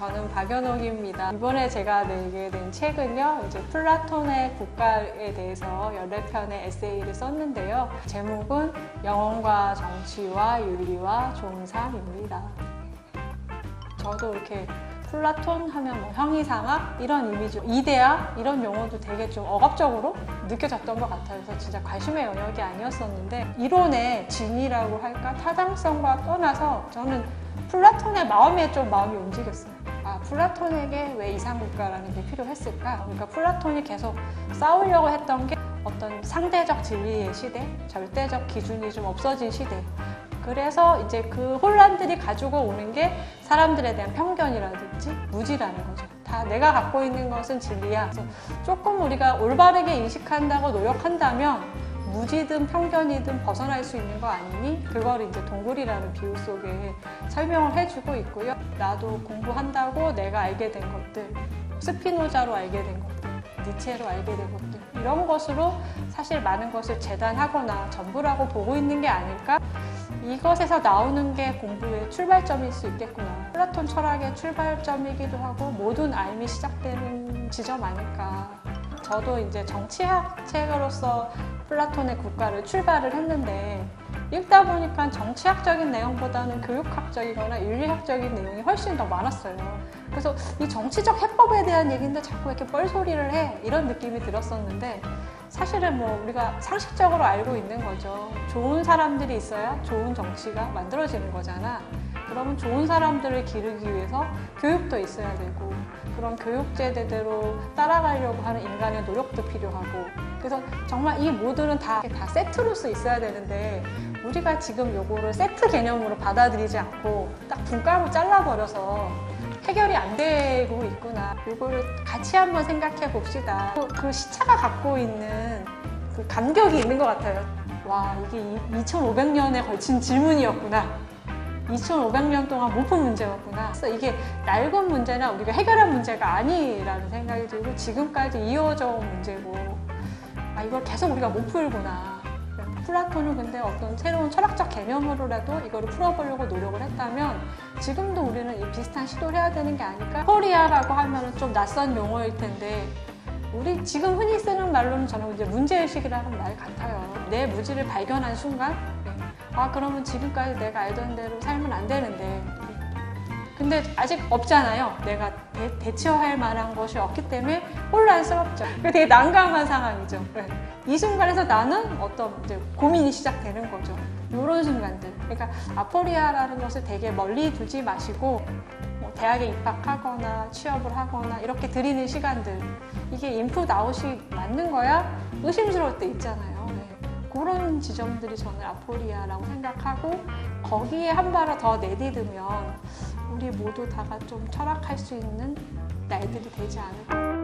저는 박연옥입니다. 이번에 제가 내게 된 책은요, 이제 플라톤의 국가에 대해서 14편의 에세이를 썼는데요. 제목은 영혼과 정치와 윤리와 좋은 삶입니다. 저도 이렇게 플라톤 하면 뭐 형이상학 이런 이미지, 이데아 이런 용어도 되게 좀 억압적으로 느껴졌던 것 같아요. 그래서 진짜 관심의 영역이 아니었었는데 이론의 진이라고 할까 타당성과 떠나서 저는 플라톤의 마음에 좀 마음이 움직였어요. 아, 플라톤에게 왜 이상국가라는 게 필요했을까? 그러니까 플라톤이 계속 싸우려고 했던 게 어떤 상대적 진리의 시대, 절대적 기준이 좀 없어진 시대. 그래서 이제 그 혼란들이 가지고 오는 게 사람들에 대한 편견이라든지 무지라는 거죠. 다 내가 갖고 있는 것은 진리야. 그래서 조금 우리가 올바르게 인식한다고 노력한다면 무지든 편견이든 벗어날 수 있는 거 아니니? 그걸 이제 동굴이라는 비유 속에 설명을 해주고 있고요. 나도 공부한다고 내가 알게 된 것들, 스피노자로 알게 된 것들, 니체로 알게 된 것들, 이런 것으로 사실 많은 것을 재단하거나 전부라고 보고 있는 게 아닐까? 이것에서 나오는 게 공부의 출발점일 수 있겠구나. 플라톤 철학의 출발점이기도 하고 모든 알미 시작되는 지점 아닐까. 저도 이제 정치학 책으로서 플라톤의 국가를 출발을 했는데 읽다 보니까 정치학적인 내용보다는 교육학적이거나 윤리학적인 내용이 훨씬 더 많았어요. 그래서 이 정치적 해법에 대한 얘기인데 자꾸 이렇게 뻘소리를 해 이런 느낌이 들었었는데 사실은 뭐 우리가 상식적으로 알고 있는 거죠. 좋은 사람들이 있어야 좋은 정치가 만들어지는 거잖아. 그러면 좋은 사람들을 기르기 위해서 교육도 있어야 되고 그런 교육제대로 따라가려고 하는 인간의 노력도 필요하고 그래서 정말 이 모두는 다, 다 세트로서 있어야 되는데 우리가 지금 요거를 세트 개념으로 받아들이지 않고 딱 분가로 잘라버려서 해결이 안 되고 있구나. 이거를 같이 한번 생각해 봅시다. 그- 그 시차가 갖고 있는 그 간격이 있는 것 같아요. 와, 이게 2500년에 걸친 질문이었구나. 2500년 동안 못푼 문제였구나. 그래서 이게 낡은 문제나 우리가 해결한 문제가 아니라는 생각이 들고 지금까지 이어져 온 문제고 아, 이걸 계속 우리가 못 풀구나. 플라톤은 근데 어떤 새로운 철학적 개념으로라도 이거를 풀어보려고 노력을 했다면 지금도 우리는 이 비슷한 시도를 해야 되는 게 아닐까? 코리아라고 하면 좀 낯선 용어일 텐데 우리 지금 흔히 쓰는 말로는 저는 이제 문제의식이라는 말 같아요. 내 무지를 발견한 순간 네. 아 그러면 지금까지 내가 알던 대로 살면 안 되는데 근데 아직 없잖아요. 내가 대, 대처할 만한 것이 없기 때문에 혼란스럽죠. 되게 난감한 상황이죠. 네. 이 순간에서 나는 어떤 이제 고민이 시작되는 거죠. 이런 순간들. 그러니까 아포리아라는 것을 되게 멀리 두지 마시고 뭐 대학에 입학하거나 취업을 하거나 이렇게 드리는 시간들. 이게 인풋 아웃이 맞는 거야? 의심스러울 때 있잖아요. 네. 그런 지점들이 저는 아포리아라고 생각하고 거기에 한 발을 더 내디디면 우리 모두 다가 좀 철학할 수 있는 날들이 되지 않을까.